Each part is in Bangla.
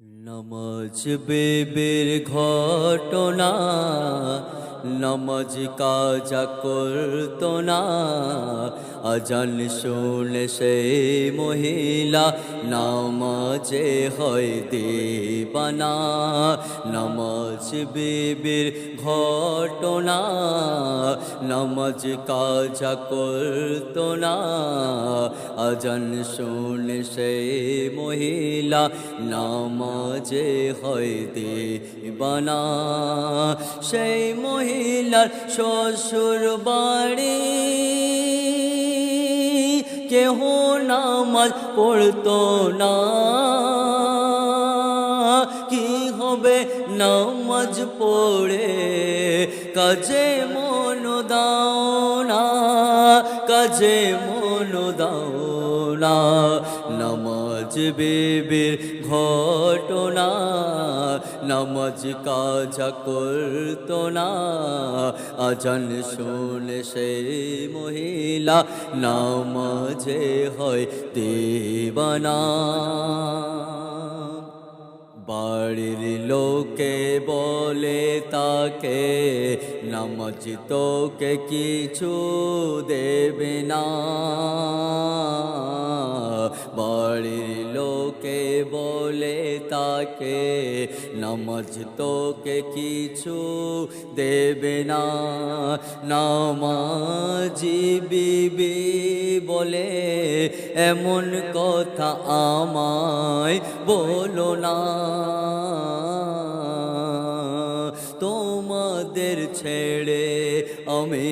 নমাজ বেবের ঘটনা নমাজ কাজা করতো না। আজান শুনে সে মহিলা, নামাজে হয় দেবানা। নমাজ বেবের ঘটনা, নমাজ কাজা করতো না। আজান শুনে সে মহিলা, নামাজে হয় দেবানা। সেই মহিলার শ্বশুর বাড়ি কেহ নামাজ পড়তো না কি হবে নামাজ পড়ে কাজে মন দাও না কাজে মন দাও না নামাজ বেবের ঘটনা, নামাজ কাজা করতো না। আজান শুনে সে মহিলা নামাজে হয় দেবানা। বাড়ির লোকে বলে তাকে, নামাজ তোকে কিছু দেবে না। তাকে নামাজ তোকে কিছু দেবে না। নামাজি বিবি বলে, এমন কথা আমায় বলো না। তোমাদের ছেড়ে আমি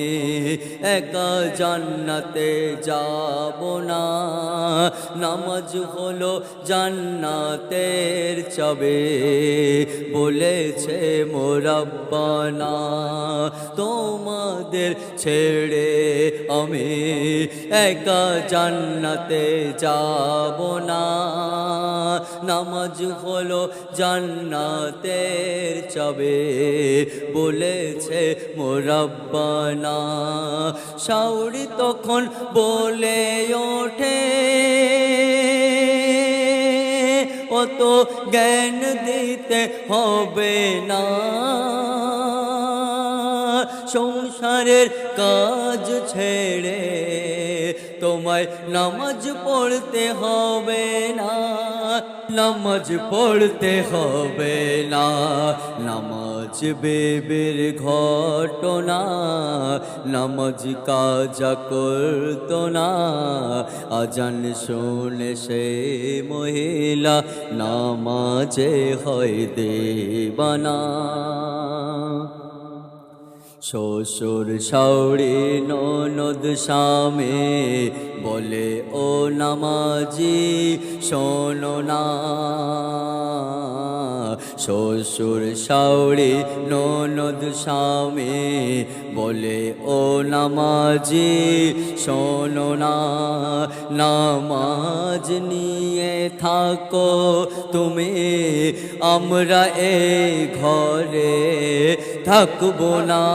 একা জান্নাতে যাব না। নামাজ হলো জান্নাতের চবে, বলেছে মোরাব্বানা, তোমাদের ছেড়ে আমি একা জান্নাতে যাব না। নামাজ হলো জান্নাতের চবে, বলেছে মোরাব্বানা সাউরি তখন বলে ওঠে অত জ্ঞান দিতে হবে না। সংসারের কাজ ছেড়ে তোমায় নামাজ পড়তে হবে না, নামাজ পড়তে হবে না, নামাজ বেবের ঘটনা, নামাজ কাজা করতো না, আজান শুনে সে মহিলা নামাজে হয় দেবানা। শ্বশুর শাওড়ি ননদ স্বামী বলে ও নামাজি শোনো না। শ্বশুর শাওড়ি ননদ স্বামী বলে ও নামাজি শোনো না নামাজ নিয়ে থাকো তুমি আমরা এ ঘরে থাকব না।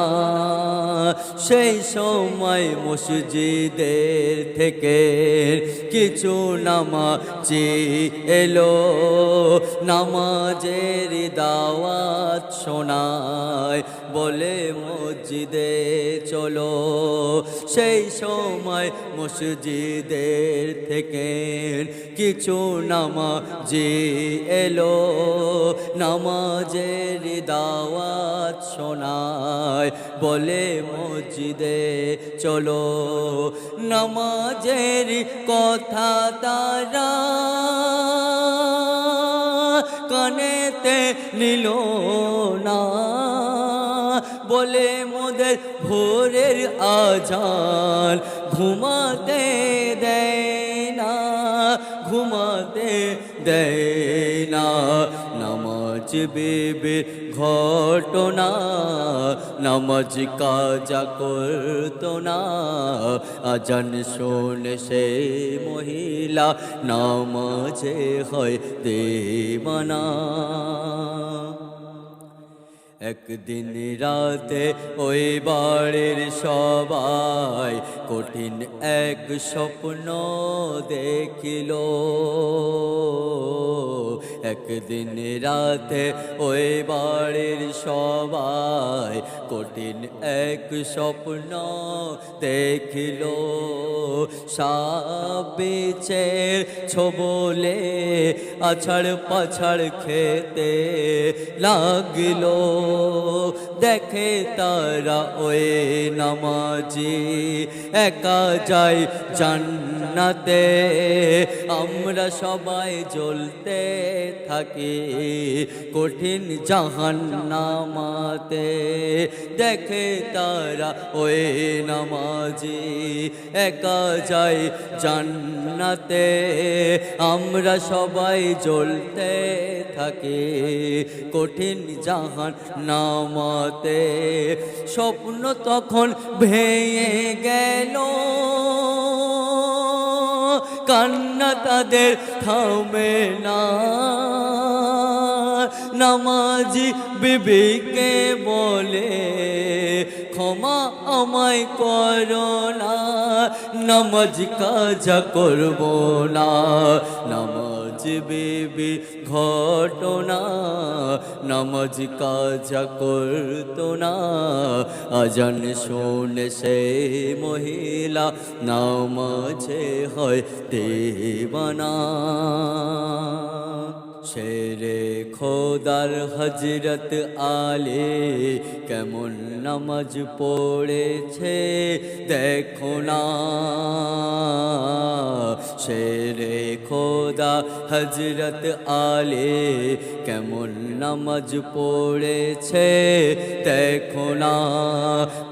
সেই সময় মসজিদের থেকে কিছু নামাজি এলো। নামাজের দাওয়াত শোনায় বলে মসজিদে চলো। সেই সময় মসজিদের থেকে কিছু নামাজি এলো। নামাজের দাওয়াত শোনায় বলে মসজিদে, চলো। নামাজের কথা তারা কানেতে নিল না। বলে মোদের ভোরের আজান ঘুমাতে দেয় না, ঘুমাতে দেয় না, নামাজ বেবে ঘটনা, নামাজ কাজা করতো না। আজান শোনে সে মহিলা, নামাজে হয় দেবানা। একদিন রাতে ওই বাড়ির সবাই কঠিন এক স্বপ্ন দেখিল। একদিন রাতে ওই বাড়ির সবাই কঠিন এক স্বপ্ন দেখিল। সাবিচের ছবলে আছাড় পাছাড় খেতে লাগিল। দেখে তারা ওই নামাজি। একা যাই জান্নাতে, আমরা সবাই জ্বলতে থাকি কঠিন জাহান নামাতে দেখে তারা ওই নামাজি, একা যাই জান্নাতে, আমরা সবাই জ্বলতে থাকি। কঠিন জাহান নামাতে স্বপ্ন তখন ভেঙে গেল। কান্না তাদের থামে না। নামাজি বিবিকে বলে ক্ষমা আমায় করো না। নামাজ কাজা করব না। নামাজ বিবি ঘটনা নামাজ কাজা করতো না। আজান শোনে সে মহিলা, নামাজে হয় দেবানা। শেরে খোদার হজরত আলে কেমন নামাজ পড়েছে? দেখো না। শেরে খোদা হজরত আলে কেমন নামাজ পড়েছে? দেখো না।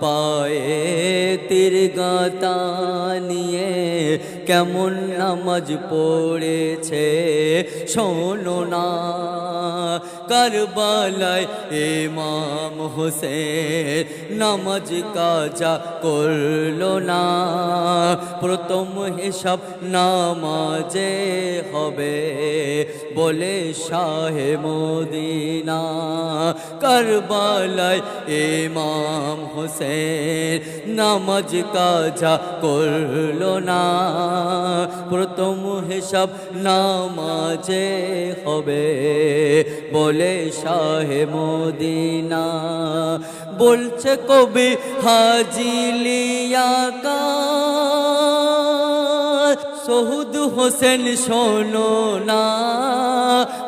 পায়ে তীর গাতা নিয়ে কেমন নামাজ পড়েছে? শোনো না কারবালায় ইমাম হোসেন নামাজ কাজা করল না। প্রথম হিসাব নামাজে হবে বলে শাহে মদিনা। কারবালায় ইমাম হোসেন নামাজ কাজা করল না। প্রথম হিসাব নামাজে হবে বলে শাহে মদিনা, বলছে কবি হাজিলিয়া কা সহুদ হোসেন শোনো না,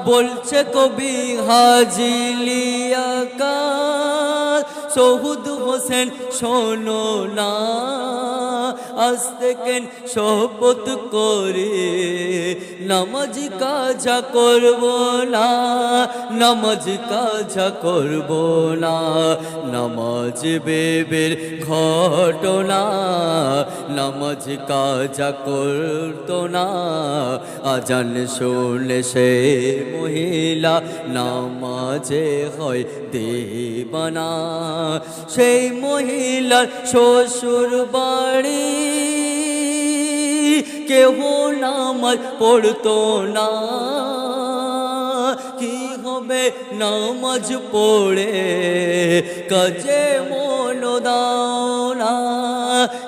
বলছে কবি হাজিলিয়া কা সহুদ হোসেন শোনো না আজ থেকে শপথ করে নামাজ কাজা করব না, নামাজ কাজা করব না, নামাজ বেবের ঘটনা, নামাজ কাজা করতো না, আজান শুনলে সে মহিলা নামাজে হয় দেবানা, সেই মহিলার শ্বশুর বাড়ি। কেহ নামাজ পড়তো না। কি হবে নামাজ পড়ে? কাজে মন দাও না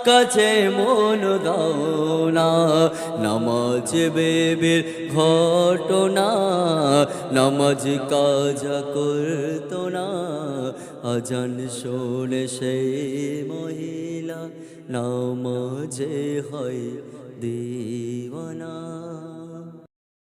কাছে মন দাও না। নামাজ বেবের ঘটনা, নামাজ কাজা করতো না। আজান শোনে সেই মহিলা নামাজে হয় দিওয়ানা।